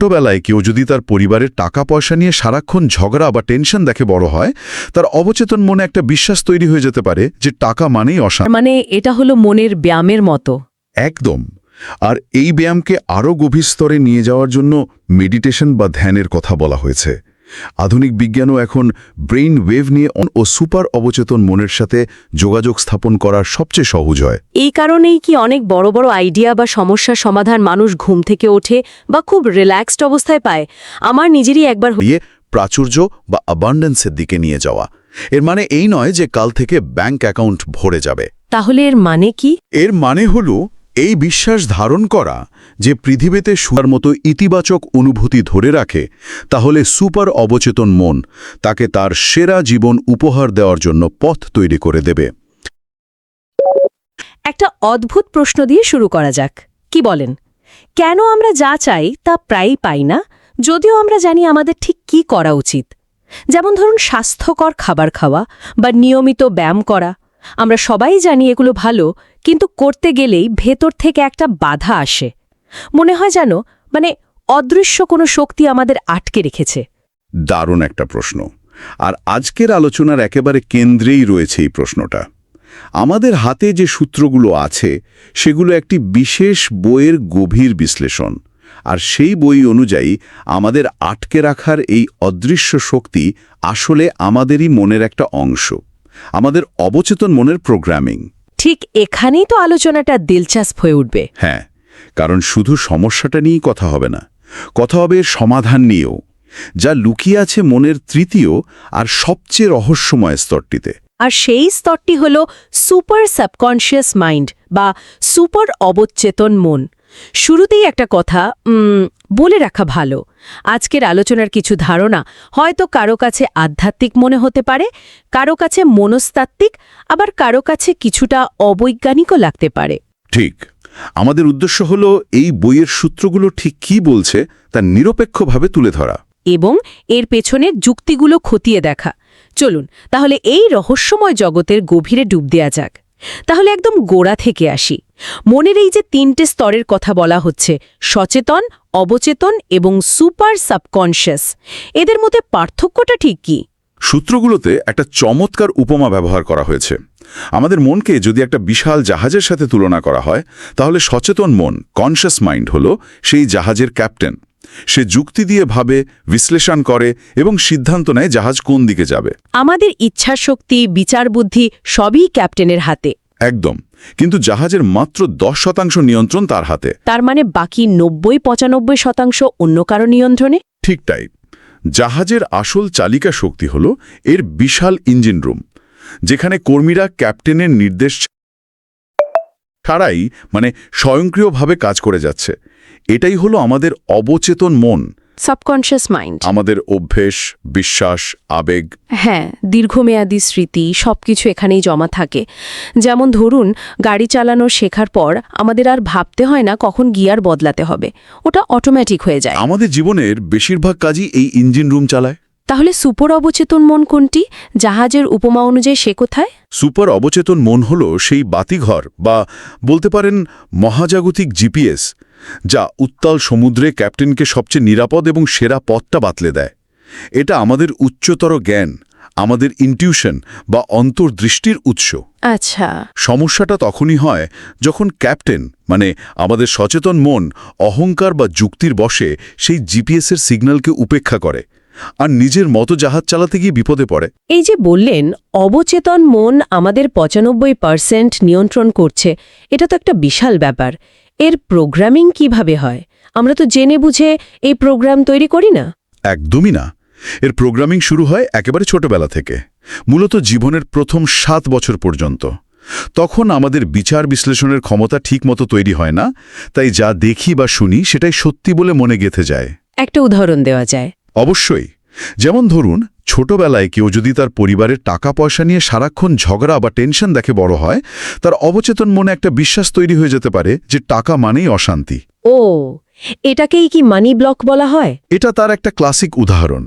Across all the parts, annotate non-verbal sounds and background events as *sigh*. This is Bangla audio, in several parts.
ছোটবেলায় কেউ যদি তার পরিবারের টাকা পয়সা নিয়ে সারাক্ষণ ঝগড়া বা টেনশন দেখে বড় হয় তার অবচেতন মনে একটা বিশ্বাস তৈরি হয়ে যেতে পারে যে টাকা মানেই অসা মানে এটা হলো মনের ব্যায়ামের মতো। একদম। আর এই ব্যায়ামকে আরও গভীর স্তরে নিয়ে যাওয়ার জন্য মেডিটেশন বা ধ্যানের কথা বলা হয়েছে। আধুনিক বিজ্ঞানও এখন ব্রেইন ওয়েভ নিয়ে অন- ও সুপার অবচেতন মনের সাথে যোগাযোগ স্থাপন করার সবচেয়ে সহজ হয়। এই কারণেই কি অনেক বড় বড় আইডিয়া বা সমস্যার সমাধান মানুষ ঘুম থেকে ওঠে বা খুব রিল্যাক্সড অবস্থায় পায়? আমার নিজেরই একবার হয়ে প্রাচুর্য বা অ্যাবান্ডেন্সের দিকে নিয়ে যাওয়া। এর মানে এই নয় যে কাল থেকে ব্যাংক অ্যাকাউন্ট ভরে যাবে। তাহলে এর মানে কি? এর মানে হল এই বিশ্বাস ধারণ করা যে পৃথিবীতে শুয়ার মতো ইতিবাচক অনুভূতি ধরে রাখে, তাহলে সুপার অবচেতন মন তাকে তার সেরা জীবন উপহার দেওয়ার জন্য পথ তৈরি করে দেবে। একটা অদ্ভুত প্রশ্ন দিয়ে শুরু করা যাক। কি বলেন? কেন আমরা যা চাই তা প্রায়ই পাই না? যদিও আমরা জানি আমাদের ঠিক কি করা উচিত। যেমন ধরুন স্বাস্থ্যকর খাবার খাওয়া বা নিয়মিত ব্যায়াম করা আমরা সবাই জানি এগুলো ভালো, কিন্তু করতে গেলেই ভেতর থেকে একটা বাধা আসে। মনে হয় জানো মানে অদৃশ্য কোনো শক্তি আমাদের আটকে রেখেছে। দারুণ একটা প্রশ্ন। আর আজকের আলোচনার একেবারে কেন্দ্রেই রয়েছে এই প্রশ্নটা। আমাদের হাতে যে সূত্রগুলো আছে, সেগুলো একটি বিশেষ বইয়ের গভীর বিশ্লেষণ। আর সেই বই অনুযায়ী আমাদের আটকে রাখার এই অদৃশ্য শক্তি আসলে আমাদেরই মনের একটা অংশ। আমাদের অবচেতন মনের প্রোগ্রামিং ঠিক এখানেই তো আলোচনাটা দিলচাস্প হয়ে উঠবে। হ্যাঁ কারণ শুধু সমস্যাটা নিয়েই কথা হবে না কথা হবে সমাধান নিয়েও যা লুকিয়ে আছে মনের তৃতীয় আর সবচেয়ে রহস্যময় স্তরটিতে। আর সেই স্তরটি হল সুপার সাবকনশিয়াস মাইন্ড বা সুপার অবচেতন মন। শুরুতেই একটা কথা বলে রাখা ভালো আজকের আলোচনার কিছু ধারণা হয়তো কারও কাছে আধ্যাত্মিক মনে হতে পারে কারও কাছে মনস্তাত্ত্বিক আবার কারও কাছে কিছুটা অবৈজ্ঞানিকও লাগতে পারে। ঠিক। আমাদের উদ্দেশ্য হল এই বইয়ের সূত্রগুলো ঠিক কি বলছে তা নিরপেক্ষভাবে তুলে ধরা। এবং এর পেছনের যুক্তিগুলো খতিয়ে দেখা। চলুন তাহলে এই রহস্যময় জগতের গভীরে ডুব দেয়া যাক। তাহলে একদম গোড়া থেকে আসি। মনের এই যে তিনটে স্তরের কথা বলা হচ্ছে সচেতন অবচেতন এবং সুপার সাবকনশিয়াস এদের মধ্যে পার্থক্যটা ঠিক কি? সূত্রগুলোতে একটা চমৎকার উপমা ব্যবহার করা হয়েছে। আমাদের মনকে যদি একটা বিশাল জাহাজের সাথে তুলনা করা হয় তাহলে সচেতন মন কনশাস মাইন্ড হল সেই জাহাজের ক্যাপ্টেন সে যুক্তি দিয়ে ভাবে বিশ্লেষণ করে এবং সিদ্ধান্ত নেয় জাহাজ কোন দিকে যাবে। আমাদের ইচ্ছাশক্তি বিচার বুদ্ধি সবই ক্যাপ্টেনের হাতে। একদম। কিন্তু জাহাজের মাত্র দশ শতাংশ নিয়ন্ত্রণ তার হাতে। তার মানে বাকি নব্বই পঁচানব্বই শতাংশ অন্য কারও নিয়ন্ত্রণে? ঠিক তাই। জাহাজের আসল চালিকা শক্তি হল এর বিশাল ইঞ্জিন রুম যেখানে কর্মীরা ক্যাপ্টেনের নির্দেশ ছাড়াই মানে স্বয়ংক্রিয়ভাবে কাজ করে যাচ্ছে। এটাই হলো আমাদের অবচেতন মন সাবকনশিয়াস মাইন্ড আমাদের অভ্যেস বিশ্বাস আবেগ। হ্যাঁ দীর্ঘমেয়াদী স্মৃতি সবকিছু এখানেই জমা থাকে। যেমন ধরুন গাড়ি চালানো শেখার পর আমাদের আর ভাবতে হয় না কখন গিয়ার বদলাতে হবে। ওটা অটোমেটিক হয়ে যায়। আমাদের জীবনের বেশিরভাগ কাজই এই ইঞ্জিন রুম চালায়। তাহলে সুপর অবচেতন মন কোনটি? জাহাজের উপমা অনুযায়ী সে কোথায়? সুপার অবচেতন মন হল সেই বাতিঘর বা বলতে পারেন মহাজাগতিক জিপিএস যা উত্তাল সমুদ্রে ক্যাপ্টেনকে সবচেয়ে নিরাপদ এবং সেরা পথটা বাতলে দেয়। এটা আমাদের উচ্চতর জ্ঞান আমাদের ইনটিউশন বা অন্তর্দৃষ্টির উৎস। আচ্ছা। সমস্যাটা তখনই হয় যখন ক্যাপ্টেন মানে আমাদের সচেতন মন অহংকার বা যুক্তির বসে সেই জিপিএসের সিগন্যালকে উপেক্ষা করে। আর নিজের মতো জাহাজ চালাতে গিয়ে বিপদে পড়ে। এই যে বললেন অবচেতন মন আমাদের পঁচানব্বই পার্সেন্ট নিয়ন্ত্রণ করছে এটা তো একটা বিশাল ব্যাপার। এর প্রোগ্রামিং কীভাবে হয়? আমরা তো জেনে বুঝে এই প্রোগ্রাম তৈরি করি না। একদমই না। এর প্রোগ্রামিং শুরু হয় একেবারে ছোটবেলা থেকে মূলত জীবনের প্রথম সাত বছর পর্যন্ত। তখন আমাদের বিচার বিশ্লেষণের ক্ষমতা ঠিকমতো তৈরি হয় না তাই যা দেখি বা শুনি সেটাই সত্যি বলে মনে গেথে যায়। একটা উদাহরণ দেওয়া যায়। অবশ্যই। যেমন ধরুন ছোটবেলায় কেউ যদি তার পরিবারের টাকা পয়সা নিয়ে সারাক্ষণ ঝগড়া বা টেনশন দেখে বড় হয় তার অবচেতন মনে একটা বিশ্বাস তৈরি হয়ে যেতে পারে যে টাকা মানেই অশান্তি। ও এটাকেই কি মানি ব্লক বলা হয়? এটা তার একটা ক্লাসিক উদাহরণ।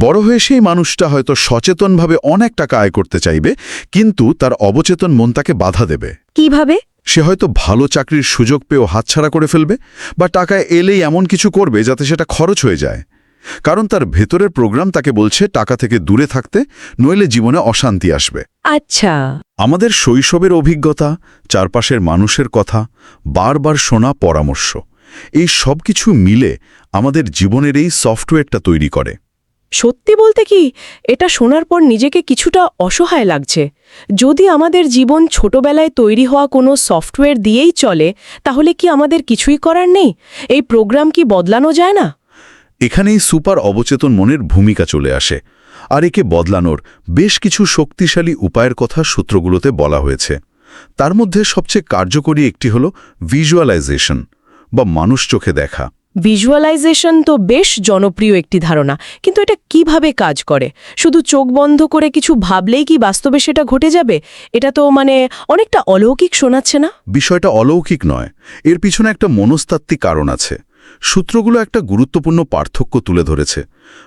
বড় হয়ে সেই মানুষটা হয়তো সচেতনভাবে অনেক টাকা আয় করতে চাইবে কিন্তু তার অবচেতন মন তাকে বাধা দেবে। কীভাবে? সে হয়তো ভালো চাকরির সুযোগ পেয়েও হাতছাড়া করে ফেলবে বা টাকা এলেই এমন কিছু করবে যাতে সেটা খরচ হয়ে যায়। কারণ তার ভেতরের প্রোগ্রাম তাকে বলছে টাকা থেকে দূরে থাকতে নইলে জীবনে অশান্তি আসবে। আচ্ছা। আমাদের শৈশবের অভিজ্ঞতা চারপাশের মানুষের কথা বারবার শোনা পরামর্শ এই সব কিছু মিলে আমাদের জীবনের এই সফটওয়্যারটা তৈরি করে। সত্যি বলতে কি এটা শোনার পর নিজেকে কিছুটা অসহায় লাগছে। যদি আমাদের জীবন ছোটবেলায় তৈরি হওয়া কোনো সফটওয়্যার দিয়েই চলে তাহলে কি আমাদের কিছুই করার নেই? এই প্রোগ্রাম কি বদলানো যায় না? এখানেই সুপার অবচেতন মনের ভূমিকা চলে আসে। আর একে বদলানোর বেশ কিছু শক্তিশালী উপায়ের কথা সূত্রগুলোতে বলা হয়েছে। তার মধ্যে সবচেয়ে কার্যকরী একটি হল ভিজুয়ালাইজেশন বা মানুষ চোখে দেখা। ভিজুয়ালাইজেশন তো বেশ জনপ্রিয় একটি ধারণা কিন্তু এটা কীভাবে কাজ করে? শুধু চোখ বন্ধ করে কিছু ভাবলেই কি বাস্তবে সেটা ঘটে যাবে? এটা তো মানে অনেকটা অলৌকিক শোনাচ্ছে না? বিষয়টা অলৌকিক নয় এর পিছনে একটা মনস্তাত্ত্বিক কারণ আছে। সূত্রগুলো একটা গুরুত্বপূর্ণ পার্থক্য তুলে ধরেছে।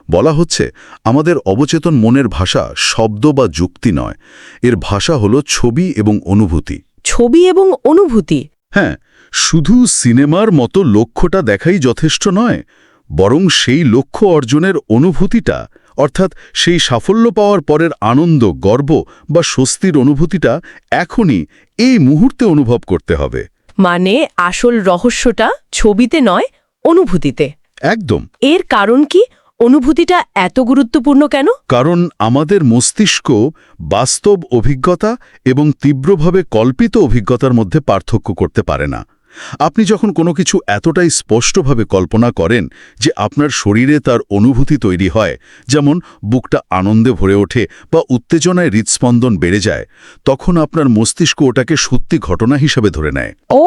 বলা হচ্ছে আমাদের অবচেতন মনের ভাষা শব্দ বা যুক্তি নয়। এর ভাষা হলো ছবি এবং অনুভূতি। ছবি এবং অনুভূতি? হ্যাঁ শুধু সিনেমার মতো লক্ষ্যটা দেখাই যথেষ্ট নয় বরং সেই লক্ষ্য অর্জনের অনুভূতিটা অর্থাৎ সেই সাফল্য পাওয়ার পরের আনন্দ গর্ব বা স্বস্তির অনুভূতিটা এখনই এই মুহূর্তে অনুভব করতে হবে। মানে আসল রহস্যটা ছবিতে নয় অনুভূতিতে। একদম। এর কারণ কি? অনুভূতিটা এত গুরুত্বপূর্ণ কেন? কারণ আমাদের মস্তিষ্ক বাস্তব অভিজ্ঞতা এবং তীব্রভাবে কল্পিত অভিজ্ঞতার মধ্যে পার্থক্য করতে পারে না। আপনি যখন কোনো কিছু এতটাই স্পষ্টভাবে কল্পনা করেন যে আপনার শরীরে তার অনুভূতি তৈরি হয় যেমন বুকটা আনন্দে ভরে ওঠে বা উত্তেজনায় হৃৎস্পন্দন বেড়ে যায় তখন আপনার মস্তিষ্ক ওটাকে সত্যি ঘটনা হিসেবে ধরে নেয়। ও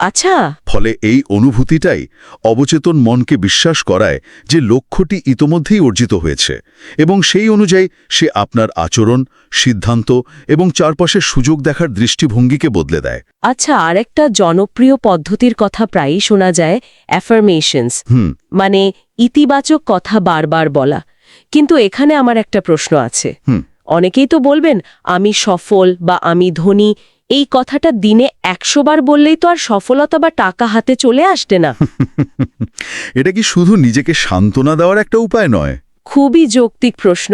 আচ্ছা। ফলে এই অনুভূতিটাই অবচেতন মনকে বিশ্বাস করায় যে লক্ষ্যটি ইতোমধ্যেই অর্জিত হয়েছে এবং সেই অনুযায়ী সে আপনার আচরণ সিদ্ধান্ত এবং চারপাশের সুযোগ দেখার দৃষ্টিভঙ্গিকে বদলে দেয়। আচ্ছা আরেকটা জনপ্রিয় পদ্ধতির কথা প্রায়ই শোনা যায় অ্যাফার্মেশনস মানে ইতিবাচক কথা বারবার বলা। কিন্তু এখানে আমার একটা প্রশ্ন আছে। অনেকেই তো বলবেন আমি সফল বা আমি ধনী এই কথাটা দিনে একশো বার বললেই তো আর সফলতা বা টাকা হাতে চলে আসতে না। *laughs* এটা কি শুধু নিজেকে সান্ত্বনা দেওয়ার একটা উপায় নয়? খুবই যৌক্তিক প্রশ্ন।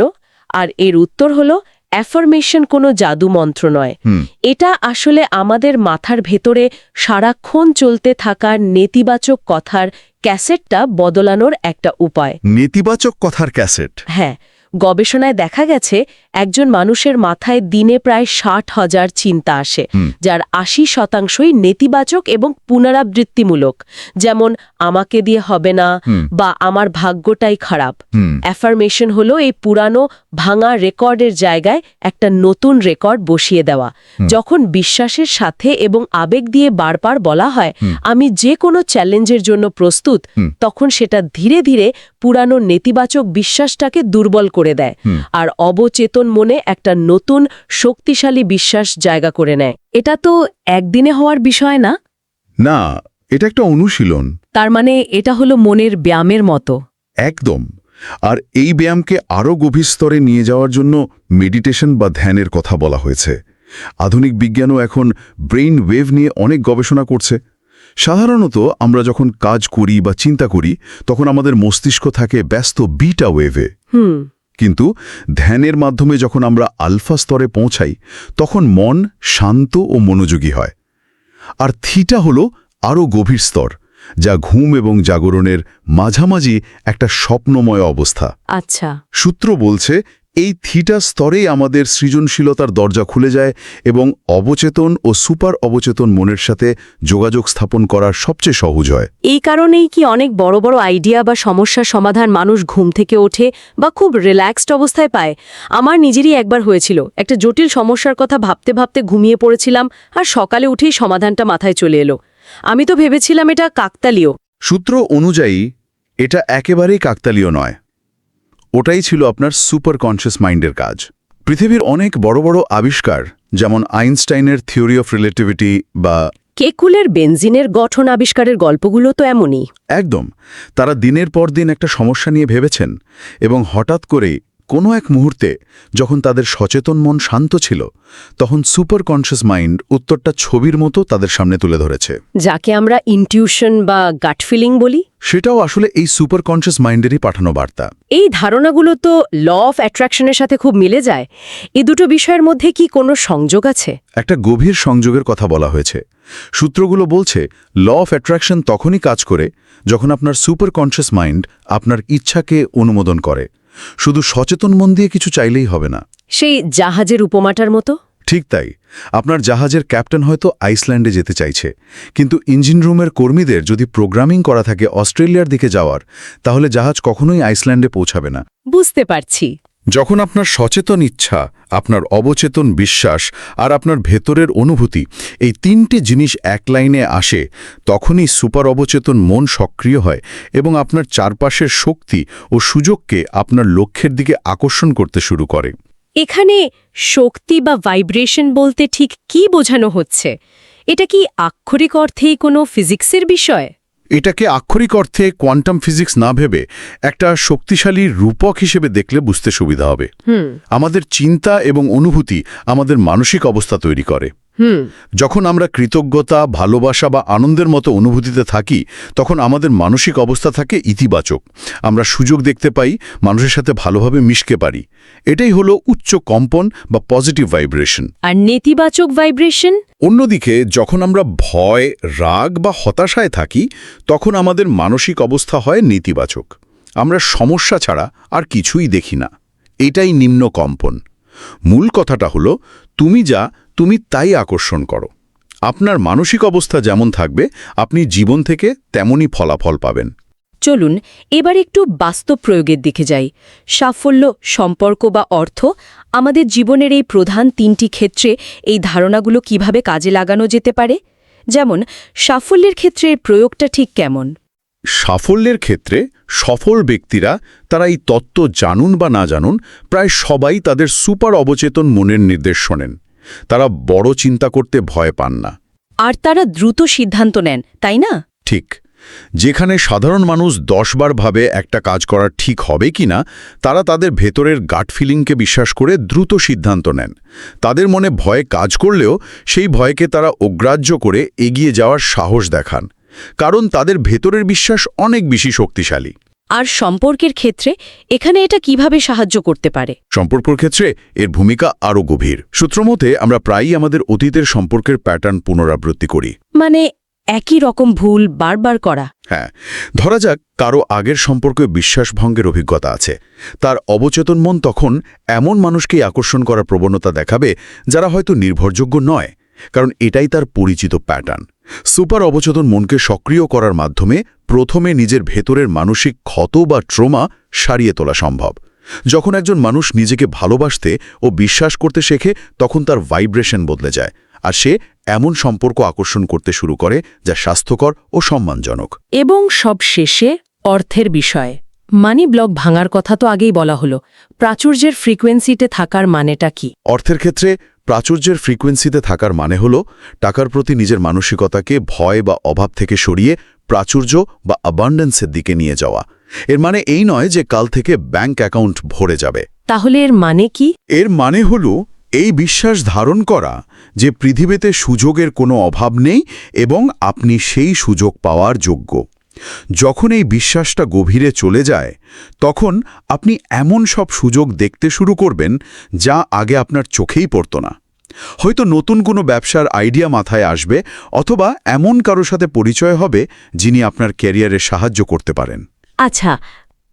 আর এর উত্তর হল অ্যাফার্মেশন কোনো জাদু মন্ত্র নয়। এটা আসলে আমাদের মাথার ভেতরে সারাক্ষণ চলতে থাকার নেতিবাচক কথার ক্যাসেটটা বদলানোর একটা উপায়। নেতিবাচক কথার ক্যাসেট? হ্যাঁ গবেষণায় দেখা গেছে একজন মানুষের মাথায় দিনে প্রায় ষাট হাজার চিন্তা আসে যার আশি শতাংশই নেতিবাচক এবং পুনরাবৃত্তিমূলক। যেমন আমাকে দিয়ে হবে না বা আমার ভাগ্যটাই খারাপ। অ্যাফার্মেশন হলো এই পুরানো ভাঙা রেকর্ডের জায়গায় একটা নতুন রেকর্ড বসিয়ে দেওয়া। যখন বিশ্বাসের সাথে এবং আবেগ দিয়ে বারবার বলা হয় আমি যে কোনো চ্যালেঞ্জের জন্য প্রস্তুত তখন সেটা ধীরে ধীরে পুরানো নেতিবাচক বিশ্বাসটাকে দুর্বল করে দেয়। আর অবচেতন মনে একটা নতুন শক্তিশালী বিশ্বাস জায়গা করে নেয়। এটা তো একদিনে হওয়ার বিষয় না? না এটা একটা অনুশীলন। তার মানে এটা হলো মনের ব্যায়ামের মতো। একদম। আর এই ব্যায়ামকে আরও গভীর স্তরে নিয়ে যাওয়ার জন্য মেডিটেশন বা ধ্যানের কথা বলা হয়েছে। আধুনিক বিজ্ঞানও এখন ব্রেইন ওয়েভ নিয়ে অনেক গবেষণা করছে। সাধারণত আমরা যখন কাজ করি বা চিন্তা করি তখন আমাদের মস্তিষ্ক থাকে ব্যস্ত বিটা ওয়েভে। হুম। কিন্তু ধ্যানের মাধ্যমে যখন আমরা আলফা স্তরে পৌঁছাই তখন মন শান্ত ও মনোযোগী হয়। আর থিটা হল আরও গভীর স্তর যা ঘুম এবং জাগরণের মাঝামাঝি একটা স্বপ্নময় অবস্থা। আচ্ছা। সূত্র বলছে এই থিটা স্তরেই আমাদের সৃজনশীলতার দরজা খুলে যায় এবং অবচেতন ও সুপার অবচেতন মনের সাথে যোগাযোগ স্থাপন করার সবচেয়ে সহজ হয়। এই কারণেই কি অনেক বড় বড় আইডিয়া বা সমস্যার সমাধান মানুষ ঘুম থেকে ওঠে বা খুব রিল্যাক্সড অবস্থায় পায়? আমার নিজেরই একবার হয়েছিল। একটা জটিল সমস্যার কথা ভাবতে ভাবতে ঘুমিয়ে পড়েছিলাম আর সকালে উঠেই সমাধানটা মাথায় চলে এলো। আমি তো ভেবেছিলাম এটা কাকতালীয়। সূত্র অনুযায়ী এটা একেবারেই কাকতালীয় নয়। ওটাই ছিল আপনার সুপার কনসিয়াস মাইন্ডের কাজ। পৃথিবীর অনেক বড় বড় আবিষ্কার যেমন আইনস্টাইনের থিওরি অফ রিলেটিভিটি বা কেকুলের বেনজিনের গঠন আবিষ্কারের গল্পগুলো তো এমনই। একদম তারা দিনের পর দিন একটা সমস্যা নিয়ে ভেবেছেন এবং হঠাৎ করেই কোনো এক মুহূর্তে যখন তাদের সচেতন মন শান্ত ছিল তখন সুপার কনশিয়াস মাইন্ড উত্তরটা ছবির মতো তাদের সামনে তুলে ধরেছে। যাকে আমরা ইনটিউশন বা গাট ফিলিং বলি। সেটাও আসলে এই সুপার কনশিয়াস মাইন্ডেরই পাঠানো বার্তা। এই ধারণাগুলো তো ল অফ অ্যাট্রাকশনের সাথে খুব মিলে যায়। এই দুটো বিষয়ের মধ্যে কি কোনো সংযোগ আছে? একটা গভীর সংযোগের কথা বলা হয়েছে। সূত্রগুলো বলছে ল অফ অ্যাট্রাকশন তখনই কাজ করে যখন আপনার সুপার কনশিয়াস মাইন্ড আপনার ইচ্ছাকে অনুমোদন করে। শুধু সচেতন মন দিয়ে কিছু চাইলেই হবে না। সেই জাহাজের উপমাটার মতো? ঠিক তাই। আপনার জাহাজের ক্যাপ্টেন হয়তো আইসল্যান্ডে যেতে চাইছে। কিন্তু ইঞ্জিন রুমের কর্মীদের যদি প্রোগ্রামিং করা থাকে অস্ট্রেলিয়ার দিকে যাওয়ার তাহলে জাহাজ কখনোই আইসল্যান্ডে পৌঁছাবে না। বুঝতে পারছি। যখন আপনার সচেতন ইচ্ছা, আপনার অবচেতন বিশ্বাস আর আপনার ভেতরের অনুভূতি এই তিনটে জিনিস এক লাইনে আসে, তখনই সুপার অবচেতন মন সক্রিয় হয় এবং আপনার চারপাশের শক্তি ও সুযোগকে আপনার লক্ষ্যের দিকে আকর্ষণ করতে শুরু করে। এখানে শক্তি বা ভাইব্রেশন বলতে ঠিক কি বোঝানো হচ্ছে? এটা কি আক্ষরিক অর্থেই কোনো ফিজিক্সের বিষয়? এটাকে আক্ষরিক অর্থে কোয়ান্টাম ফিজিক্স না ভেবে একটা শক্তিশালী রূপক হিসেবে দেখলে বুঝতে সুবিধা হবে। আমাদের চিন্তা এবং অনুভূতি আমাদের মানসিক অবস্থা তৈরি করে। যখন আমরা কৃতজ্ঞতা ভালোবাসা বা আনন্দের মতো অনুভূতিতে থাকি তখন আমাদের মানসিক অবস্থা থাকে ইতিবাচক। আমরা সুযোগ দেখতে পাই মানুষের সাথে ভালোভাবে মিশকে পারি। এটাই হলো উচ্চ কম্পন বা পজিটিভ ভাইব্রেশন। আর নেতিবাচক ভাইব্রেশন? অন্যদিকে, যখন আমরা ভয়, রাগ বা হতাশায় থাকি, তখন আমাদের মানসিক অবস্থা হয় নেতিবাচক। আমরা সমস্যা ছাড়া আর কিছুই দেখি না। এটাই নিম্ন কম্পন। মূল কথাটা হলো, তুমি যা, তুমি তাই আকর্ষণ করো। আপনার মানসিক অবস্থা যেমন থাকবে, আপনি জীবন থেকে তেমনই ফলাফল পাবেন। চলুন, এবার একটু বাস্তব প্রয়োগের দিকে যাই। সাফল্য, সম্পর্ক বা অর্থ আমাদের জীবনের এই প্রধান তিনটি ক্ষেত্রে এই ধারণাগুলো কীভাবে কাজে লাগানো যেতে পারে? যেমন সাফল্যের ক্ষেত্রে প্রয়োগটা ঠিক কেমন? সাফল্যের ক্ষেত্রে সফল ব্যক্তিরা তারা এই তত্ত্ব জানুন বা না জানুন প্রায় সবাই তাদের সুপার অবচেতন মনের নির্দেশ শোনেন। তারা বড় চিন্তা করতে ভয় পান না। আর তারা দ্রুত সিদ্ধান্ত নেন তাই না? ঠিক। যেখানে সাধারণ মানুষ দশবার ভাবে একটা কাজ করা ঠিক হবে কিনা তারা তাদের ভেতরের গাট ফিলিংকে বিশ্বাস করে দ্রুত সিদ্ধান্ত নেন। তাদের মনে ভয়ে কাজ করলেও সেই ভয়কে তারা অগ্রাহ্য করে এগিয়ে যাওয়ার সাহস দেখান কারণ তাদের ভেতরের বিশ্বাস অনেক বেশি শক্তিশালী। আর সম্পর্কের ক্ষেত্রে এখানে এটা কীভাবে সাহায্য করতে পারে? সম্পর্কর ক্ষেত্রে এর ভূমিকা আরও গভীর। সূত্রমতে আমরা প্রায়ই আমাদের অতীতের সম্পর্কের প্যাটার্ন পুনরাবৃত্তি করি। মানে একই রকম ভুল বারবার করা। হ্যাঁ ধরা যাক কারও আগের সম্পর্কে বিশ্বাসভঙ্গের অভিজ্ঞতা আছে। তার অবচেতন মন তখন এমন মানুষকেই আকর্ষণ করার প্রবণতা দেখাবে যারা হয়তো নির্ভরযোগ্য নয়, কারণ এটাই তার পরিচিত প্যাটার্ন সুপার অবচেতন মনকে সক্রিয় করার মাধ্যমে প্রথমে নিজের ভেতরের মানসিক ক্ষত বা ট্রোমা সারিয়ে তোলা সম্ভব। যখন একজন মানুষ নিজেকে ভালোবাসতে ও বিশ্বাস করতে শেখে, তখন তার ভাইব্রেশন বদলে যায়। আর সে এমন সম্পর্ক আকর্ষণ করতে শুরু করে যা স্বাস্থ্যকর ও সম্মানজনক। এবং সব শেষে অর্থের বিষয়। মানি ব্লক ভাঙার কথা তো আগেই বলা হলো। প্রাচুর্যের ফ্রিকোয়েন্সিতে থাকার মানেটা কি? অর্থের ক্ষেত্রে প্রাচুর্যের ফ্রিকোয়েন্সিতে থাকার মানে হল টাকার প্রতি নিজের মানসিকতাকে ভয় বা অভাব থেকে সরিয়ে প্রাচুর্য বা অ্যাবান্ডেন্সের দিকে নিয়ে যাওয়া। এর মানে এই নয় যে কাল থেকে ব্যাংক অ্যাকাউন্ট ভরে যাবে। তাহলে এর মানে কি? এর মানে হল এই বিশ্বাস ধারণ করা যে পৃথিবীতে সুযোগের কোনো অভাব নেই এবং আপনি সেই সুযোগ পাওয়ার যোগ্য। যখন এই বিশ্বাসটা গভীরে চলে যায়, তখন আপনি এমন সব সুযোগ দেখতে শুরু করবেন যা আগে আপনার চোখেই পড়ত না। হয়তো নতুন কোনো ব্যবসার আইডিয়া মাথায় আসবে অথবা এমন কারও সাথে পরিচয় হবে যিনি আপনার ক্যারিয়ারে সাহায্য করতে পারেন। আচ্ছা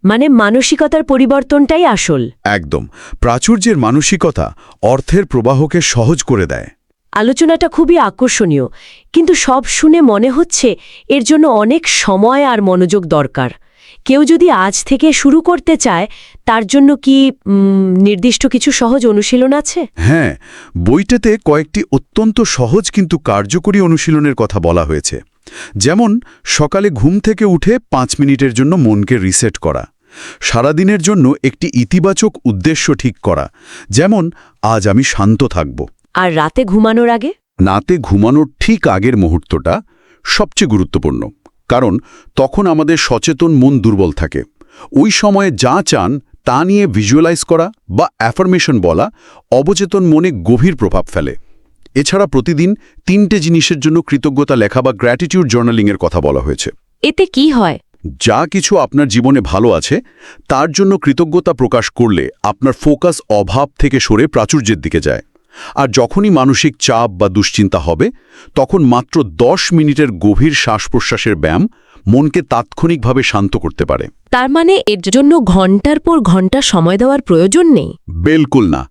মানে মানসিকতার পরিবর্তনটাই আসল। একদম। প্রাচুর্যের মানসিকতা অর্থের প্রবাহকে সহজ করে দেয়। আলোচনাটা খুবই আকর্ষণীয় কিন্তু সব শুনে মনে হচ্ছে এর জন্য অনেক সময় আর মনোযোগ দরকার। কেউ যদি আজ থেকে শুরু করতে চায় তার জন্য কি নির্দিষ্ট কিছু সহজ অনুশীলন আছে? হ্যাঁ বইটাতে কয়েকটি অত্যন্ত সহজ কিন্তু কার্যকরী অনুশীলনের কথা বলা হয়েছে। যেমন সকালে ঘুম থেকে উঠে পাঁচ মিনিটের জন্য মনকে রিসেট করা। সারাদিনের জন্য একটি ইতিবাচক উদ্দেশ্য ঠিক করা। যেমন আজ আমি শান্ত থাকব। আর রাতে ঘুমানোর আগে? নাতে ঘুমানোর ঠিক আগের মুহূর্তটা সবচেয়ে গুরুত্বপূর্ণ। কারণ তখন আমাদের সচেতন মন দুর্বল থাকে। ওই সময়ে যা চান তা নিয়ে ভিজুয়ালাইজ করা বা অ্যাফার্মেশন বলা অবচেতন মনে গভীর প্রভাব ফেলে। এছাড়া প্রতিদিন তিনটে জিনিসের জন্য কৃতজ্ঞতা লেখা বা গ্র্যাটিটিউড জার্নালিংয়ের কথা বলা হয়েছে। এতে কি হয়? যা কিছু আপনার জীবনে ভালো আছে তার জন্য কৃতজ্ঞতা প্রকাশ করলে আপনার ফোকাস অভাব থেকে সরে প্রাচুর্যের দিকে যায়। আর যখনই মানসিক চাপ বা দুশ্চিন্তা হবে তখন মাত্র দশ মিনিটের গভীর শ্বাস প্রশ্বাসের ব্যায়াম মনকে তাৎক্ষণিকভাবে শান্ত করতে পারে। তার মানে এর জন্য ঘণ্টার পর ঘণ্টা সময় দেওয়ার প্রয়োজন নেই? বেলকুল না।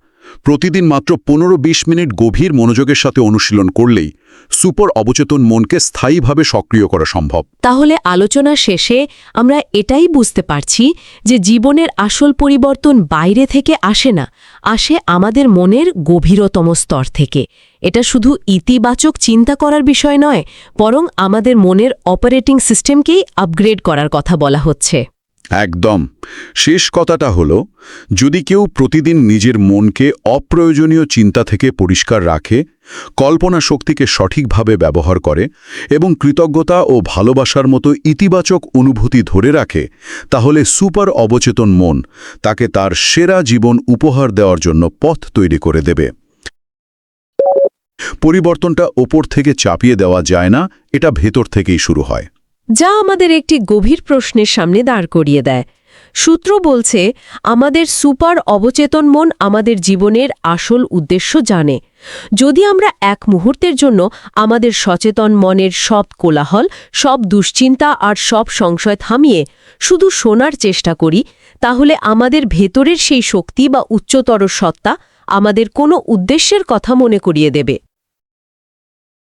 প্রতিদিন মাত্র পনেরো বিশ মিনিট গভীর মনোযোগের সাথে অনুশীলন করলেই সুপার অবচেতন মনকে স্থায়ীভাবে সক্রিয় করা সম্ভব। তাহলে আলোচনা শেষে আমরা এটাই বুঝতে পারছি যে জীবনের আসল পরিবর্তন বাইরে থেকে আসে না, আসে আমাদের মনের গভীরতম স্তর থেকে। এটা শুধু ইতিবাচক চিন্তা করার বিষয় নয়, বরং আমাদের মনের অপারেটিং সিস্টেমকেই আপগ্রেড করার কথা বলা হচ্ছে। একদম। শেষ কথাটা হলো, যদি কেউ প্রতিদিন নিজের মনকে অপ্রয়োজনীয় চিন্তা থেকে পরিষ্কার রাখে, কল্পনা শক্তিকে সঠিকভাবে ব্যবহার করে এবং কৃতজ্ঞতা ও ভালোবাসার মতো ইতিবাচক অনুভূতি ধরে রাখে, তাহলে সুপার অবচেতন মন তাকে তার সেরা জীবন উপহার দেওয়ার জন্য পথ তৈরি করে দেবে। পরিবর্তনটা ওপর থেকে চাপিয়ে দেওয়া যায় না, এটা ভেতর থেকেই শুরু হয়। যা আমাদের একটি গভীর প্রশ্নের সামনে দাঁড় করিয়ে দেয়। সূত্র বলছে, আমাদের সুপার অবচেতন মন আমাদের জীবনের আসল উদ্দেশ্য জানে। যদি আমরা এক মুহূর্তের জন্য আমাদের সচেতন মনের সব কোলাহল, সব দুশ্চিন্তা আর সব সংশয় থামিয়ে শুধু শোনার চেষ্টা করি, তাহলে আমাদের ভেতরের সেই শক্তি বা উচ্চতর সত্তা আমাদের কোনো উদ্দেশ্যের কথা মনে করিয়ে দেবে।